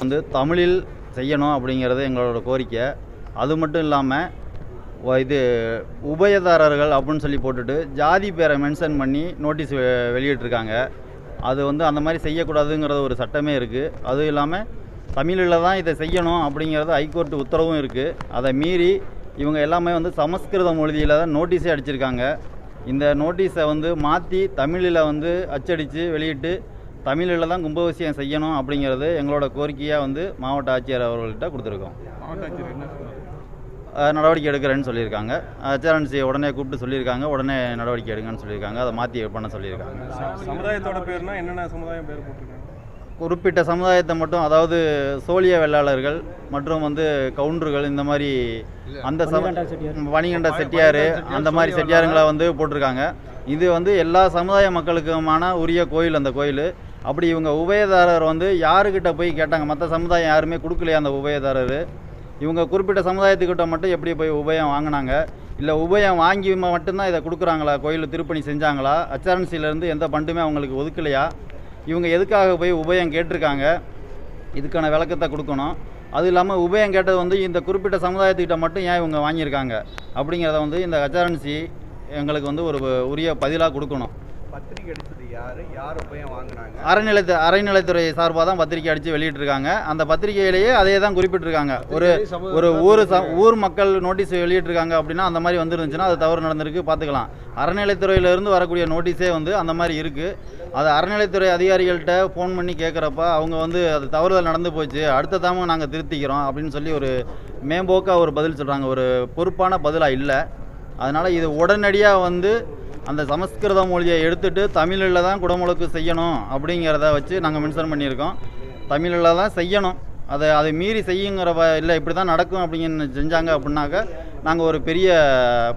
வந்து தமிழில் செய்யணும் அப்படிங்கிறது எங்களோட கோரிக்கை. அது மட்டும் இல்லாமல் இது உபயதாரர்கள் அப்படின்னு சொல்லி போட்டுட்டு ஜாதி பேரை மென்ஷன் பண்ணி நோட்டீஸ் வெளியிட்டிருக்காங்க. அது வந்து அந்த மாதிரி செய்யக்கூடாதுங்கிறது ஒரு சட்டமே இருக்குது அதுவும் இல்லாமல் தமிழில் தான் இதை செய்யணும் அப்படிங்கிறது ஹைகோர்ட் உத்தரவும் இருக்குது அதை மீறி இவங்க எல்லாமே வந்து சமஸ்கிருத மொழியில் தான் நோட்டீஸே அடிச்சிருக்காங்க. இந்த நோட்டீஸை வந்து மாற்றி தமிழில் வந்து அச்சடித்து வெளியிட்டு தமிழில் தான் கும்பாபிஷேகம் செய்யணும் அப்படிங்கிறது எங்களோட கோரிக்கையாக வந்து மாவட்ட ஆட்சியர் அவர்கள்ட்ட கொடுத்துருக்கோம். மாவட்ட ஆட்சியர் என்ன நடவடிக்கை எடுக்கிறேன்னு சொல்லியிருக்காங்க. ஹெச்ஆர்என்சி உடனே கூப்பிட்டு சொல்லியிருக்காங்க. உடனே நடவடிக்கை எடுங்கன்னு சொல்லியிருக்காங்க. அதை மாற்றி பண்ண சொல்லியிருக்காங்க. சமுதாயத்தோட பேர்னா என்னென்ன சமுதாயம் பேர் போட்டிருக்காங்க? குறிப்பிட்ட சமுதாயத்தை மட்டும் அதாவது சோழிய வெள்ளாளர்கள் மற்றும் வந்து கவுண்டர்கள் இந்த மாதிரி அந்த வணிகண்ட செட்டியார். அந்த மாதிரி செட்டியாருங்களை வந்து போட்டிருக்காங்க. இது வந்து எல்லா சமுதாய மக்களுக்குமான உரிய கோயில் அந்த கோயில். அப்படி இவங்க உபயதாரர் வந்து யாருக்கிட்ட போய் கேட்டாங்க? மற்ற சமுதாயம் யாருமே கொடுக்கலையா அந்த உபயதாரர்? இவங்க குறிப்பிட்ட சமுதாயத்துக்கிட்ட மட்டும் எப்படி போய் உபயம் வாங்கினாங்க? இல்லை உபயம் வாங்கி மட்டும்தான் இதை கொடுக்குறாங்களா? கோயில் திருப்பணி செஞ்சாங்களா? அச்சாரன்சிலேருந்து எந்த பண்டுமே அவங்களுக்கு ஒதுக்கலையா? இவங்க எதுக்காக போய் உபயம் கேட்டிருக்காங்க? இதுக்கான விளக்கத்தை கொடுக்கணும். அது இல்லாமல் உபயம் கேட்டது வந்து இந்த குறிப்பிட்ட சமுதாயத்துக்கிட்ட மட்டும் ஏன் இவங்க வாங்கியிருக்காங்க? அப்படிங்கிறத வந்து இந்த அச்சாரன்சி எங்களுக்கு வந்து ஒரு உரிய பதிலாக கொடுக்கணும். பத்திரிக்கை அடிச்சது யாரு? யார் உபயம் வாங்குனாங்க? அறநிலைத்து அறநிலைத்துறை சார்பாக தான் பத்திரிக்கை அடித்து வெளியிட்டிருக்காங்க. அந்த பத்திரிகையிலேயே அதே தான் குறிப்பிட்டிருக்காங்க. ஒரு ஒரு ஊர் ஊர் மக்கள் நோட்டீஸ் வெளியிட்டிருக்காங்க அப்படின்னா அந்த மாதிரி வந்துருந்துச்சுன்னா அது தவறு நடந்திருக்கு. பார்த்துக்கலாம். அறநிலைத்துறையிலேருந்து வரக்கூடிய நோட்டீஸே வந்து அந்த மாதிரி இருக்குது அது அறநிலைத்துறை அதிகாரிகள்கிட்ட ஃபோன் பண்ணி கேட்குறப்ப அவங்க வந்து அது தவறுதல் நடந்து போச்சு. அடுத்த தாம நாங்கள் திருத்திக்கிறோம் அப்படின்னு சொல்லி ஒரு மேம்போக்காக ஒரு பதில் சொல்கிறாங்க ஒரு பொறுப்பான பதிலாக இல்லை. அதனால் இது உடனடியாக வந்து அந்த சமஸ்கிருத மொழியை எடுத்துட்டு தமிழில் தான் குடமுழுக்கு செய்யணும் அப்படிங்கிறத வச்சு நாங்கள் மென்ஷன் பண்ணியிருக்கோம். தமிழில் தான் செய்யணும். அதை அதை மீறி செய்யுங்கிற வ- இல்லை இப்படி தான் நடக்கும் அப்படின்னு செஞ்சாங்க அப்படின்னாக்க நாங்கள் ஒரு பெரிய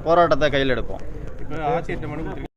போராட்டத்தை கையில் எடுப்போம்.